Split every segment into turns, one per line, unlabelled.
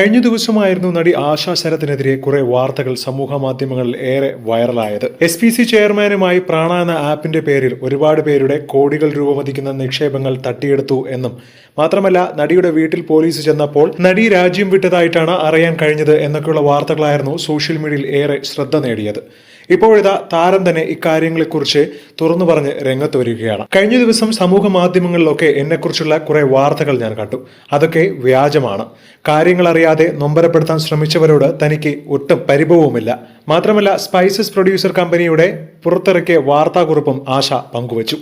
കഴിഞ്ഞ ദിവസമായിരുന്നു നടി ആശാ ശരത്തിനെതിരെ കുറെ വാർത്തകൾ സമൂഹ മാധ്യമങ്ങളിൽ ഏറെ വൈറലായത്. എസ് പി സി ചെയർമാനുമായി പ്രാണ എന്ന ആപ്പിന്റെ പേരിൽ ഒരുപാട് പേരുടെ കോടികൾ രൂപ മതിക്കുന്ന നിക്ഷേപങ്ങൾ തട്ടിയെടുത്തു എന്നും മാത്രമല്ല നടിയുടെ വീട്ടിൽ പോലീസ് ചെന്നപ്പോൾ നടി രാജ്യം വിട്ടതായിട്ടാണ് അറിയാൻ കഴിഞ്ഞത് എന്നൊക്കെയുള്ള വാർത്തകളായിരുന്നു സോഷ്യൽ മീഡിയയിൽ ഏറെ ശ്രദ്ധ നേടിയത്. ഇപ്പോഴിതാ താരം തന്നെ ഇക്കാര്യങ്ങളെക്കുറിച്ച് തുറന്നു പറഞ്ഞ് രംഗത്ത് വരികയാണ്. കഴിഞ്ഞ ദിവസം സമൂഹ മാധ്യമങ്ങളിലൊക്കെ എന്നെക്കുറിച്ചുള്ള കുറെ വാർത്തകൾ ഞാൻ കണ്ടു. അതൊക്കെ വ്യാജമാണ്. കാര്യങ്ങൾ അറിയാതെ നൊമ്പരപ്പെടുത്താൻ ശ്രമിച്ചവരോട് തനിക്ക് ഒട്ടും പരിഭവവുമില്ല. മാത്രമല്ല സ്പൈസസ് പ്രൊഡ്യൂസർ കമ്പനിയുടെ പുറത്തിറക്കിയ വാർത്താക്കുറിപ്പും ആശ പങ്കുവച്ചു.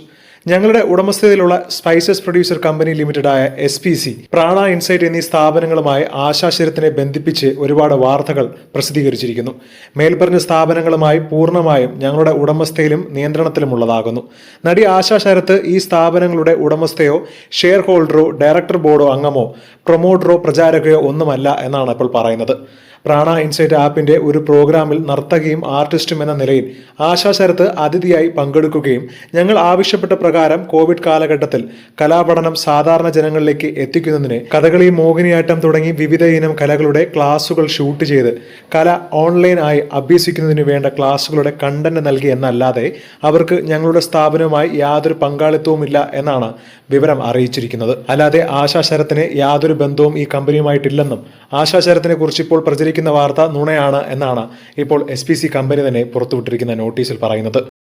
ഞങ്ങളുടെ ഉടമസ്ഥതയിലുള്ള spices producer company ലിമിറ്റഡായ S P C Prana insight എന്നീ സ്ഥാപനങ്ങളുമായി ആശാശരത്തിനെ ബന്ധിപ്പിച്ച് ഒരുപാട് വാർത്തകൾ പ്രസിദ്ധീകരിച്ചിരിക്കുന്നു. മേൽപ്പറഞ്ഞ സ്ഥാപനങ്ങളുമായി പൂർണമായും ഞങ്ങളുടെ ഉടമസ്ഥയിലും നിയന്ത്രണത്തിലുമുള്ളതാകുന്നു. നടി ആശാശരത്ത് ഈ സ്ഥാപനങ്ങളുടെ ഉടമസ്ഥയോ ഷെയർ ഹോൾഡറോ ഡയറക്ടർ ബോർഡോ അംഗമോ പ്രൊമോട്ടറോ പ്രചാരകയോ ഒന്നുമല്ല എന്നാണ് ഇപ്പോൾ പറയുന്നത്. പ്രാണ ഇൻസൈറ്റ് ആപ്പിന്റെ ഒരു പ്രോഗ്രാമിൽ നർത്തകയും ആർട്ടിസ്റ്റും എന്ന നിലയിൽ ആശാശരത്ത് അതിഥിയായി പങ്കെടുക്കുകയും ഞങ്ങൾ ആവശ്യപ്പെട്ട പ്രകാരം കോവിഡ് കാലഘട്ടത്തിൽ കലാപഠനം സാധാരണ ജനങ്ങളിലേക്ക് എത്തിക്കുന്നതിന് കഥകളി മോഹിനിയാട്ടം തുടങ്ങി വിവിധ ഇനം കലകളുടെ ക്ലാസുകൾ ഷൂട്ട് ചെയ്ത് കല ഓൺലൈൻ ആയി അഭ്യസിക്കുന്നതിന് വേണ്ട ക്ലാസുകളുടെ കണ്ടന്റ് നൽകി എന്നല്ലാതെ അവർക്ക് ഞങ്ങളുടെ സ്ഥാപനവുമായി യാതൊരു പങ്കാളിത്തവുമില്ല എന്നാണ് വിവരം അറിയിച്ചിരിക്കുന്നത്. അല്ലാതെ ആശാശരത്തിന് യാതൊരു ബന്ധവും ഈ കമ്പനിയുമായിട്ടില്ലെന്നും ആശാശരത്തിനെ കുറിച്ച് ഇപ്പോൾ പ്രചരിക്കുന്ന വാർത്ത നുണയാണ് എന്നാണ് ഇപ്പോൾ എസ് കമ്പനി തന്നെ പുറത്തുവിട്ടിരിക്കുന്ന നോട്ടീസിൽ പറയുന്നത്.